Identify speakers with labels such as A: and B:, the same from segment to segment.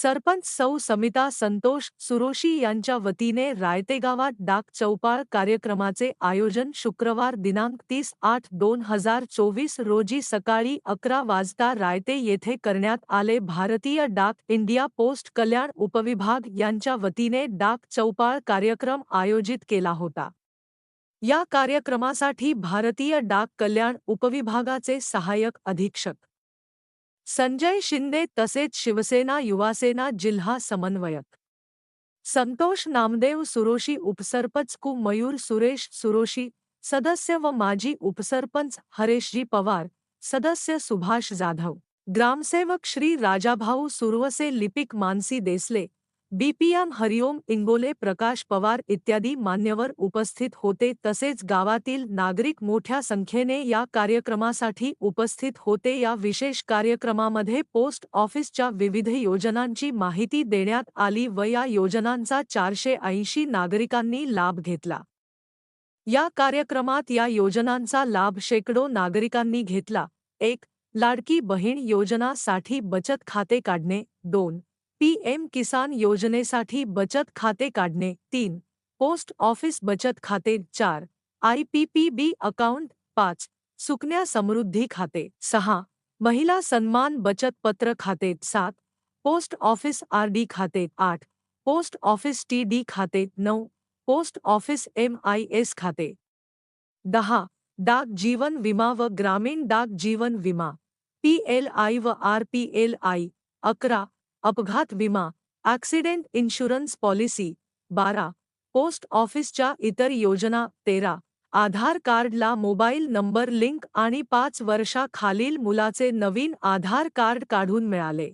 A: सरपंच सौ समिता संतोष सुरोशी यांच्या वतीने रायतेगावात डाक चौपाळ कार्यक्रमाचे आयोजन शुक्रवार दिनांक तीस आठ दोन हजार चोवीस रोजी सकाळी अकरा वाजता रायते येथे करण्यात आले. भारतीय डाक इंडिया पोस्ट कल्याण उपविभाग यांच्या वतीने डाक चौपाळ कार्यक्रम आयोजित केला होता. या कार्यक्रमासाठी भारतीय डाक कल्याण उपविभागाचे सहाय्यक अधीक्षक संजय शिंदे तसेच शिवसेना युवासेना जिल्हा समन्वयक. संतोष नामदेव सुरोशी उपसरपंच कु. मयूर सुरेश सुरोशी सदस्य व माजी उपसरपंच हरेशजी पवार सदस्य सुभाष जाधव. ग्रामसेवक श्री राजाभाऊ सुरवसे लिपिक मानसी देसले बीपीएम हरिओम इंगोले प्रकाश पवार इत्यादी मान्यवर उपस्थित होते. तसेच गावातील नागरिक मोठ्या संख्येने या कार्यक्रमासाठी उपस्थित होते. या विशेष कार्यक्रमामध्ये पोस्ट ऑफिसच्या विविध योजनांची माहिती देण्यात आली व या योजनांचा चारशे ऐंशी नागरिकांनी लाभ घेतला. या कार्यक्रमात या योजनांचा लाभ शेकडो नागरिकांनी घेतला. एक लाडकी बहीण योजनासाठी बचत खाते काढणे. दोन पी एम किसान योजनेसाठी बचत खाते काढणे तीन. पोस्ट ऑफ़िस बचत खाते चार. I P P B account पाच. सुकन्या समृद्धी खाते सहा. महिला सन्मान बचत पत्र खाते सात. पोस्ट ऑफ़िस आर डी खाते आठ. पोस्ट ऑफ़िस टी डी खाते नऊ. Post office M I S खाते दहा. डाक जीवन विमा व ग्रामीण डाक जीवन विमा. पी एल आय व आर पी एल आय अकरा. अपघात विमा ॲक्सिडेंट इन्शुरन्स पॉलिसी बारा पोस्ट ऑफिसच्या इतर योजना तेरा आधार कार्डला मोबाईल नंबर लिंक आणि पाच वर्षाखालील मुलाचे नवीन आधार कार्ड काढून मिळाले.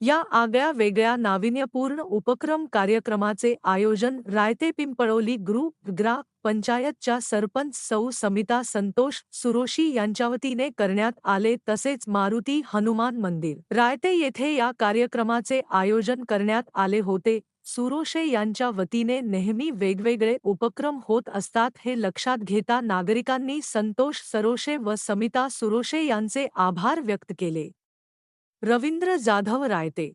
A: या आगळ्या वेगळ्या नाविन्यपूर्ण उपक्रम कार्यक्रमाचे आयोजन रायते पिंपळोली ग्रुप ग्रा पंचायतच्या सरपंच सौ समिता संतोष सुरोशी यांच्या वतीने करण्यात आले तसेच मारुती हनुमान मंदिर. रायते येथे या कार्यक्रमाचे आयोजन करण्यात आले होते. सुरोशे यांच्या वतीने नेहमी वेगवेगळे उपक्रम होत असतात हे लक्षात घेता नागरिकांनी संतोष सरोशे व समिता सुरोशे यांचे आभार व्यक्त केले. रवींद्र जाधव रायते.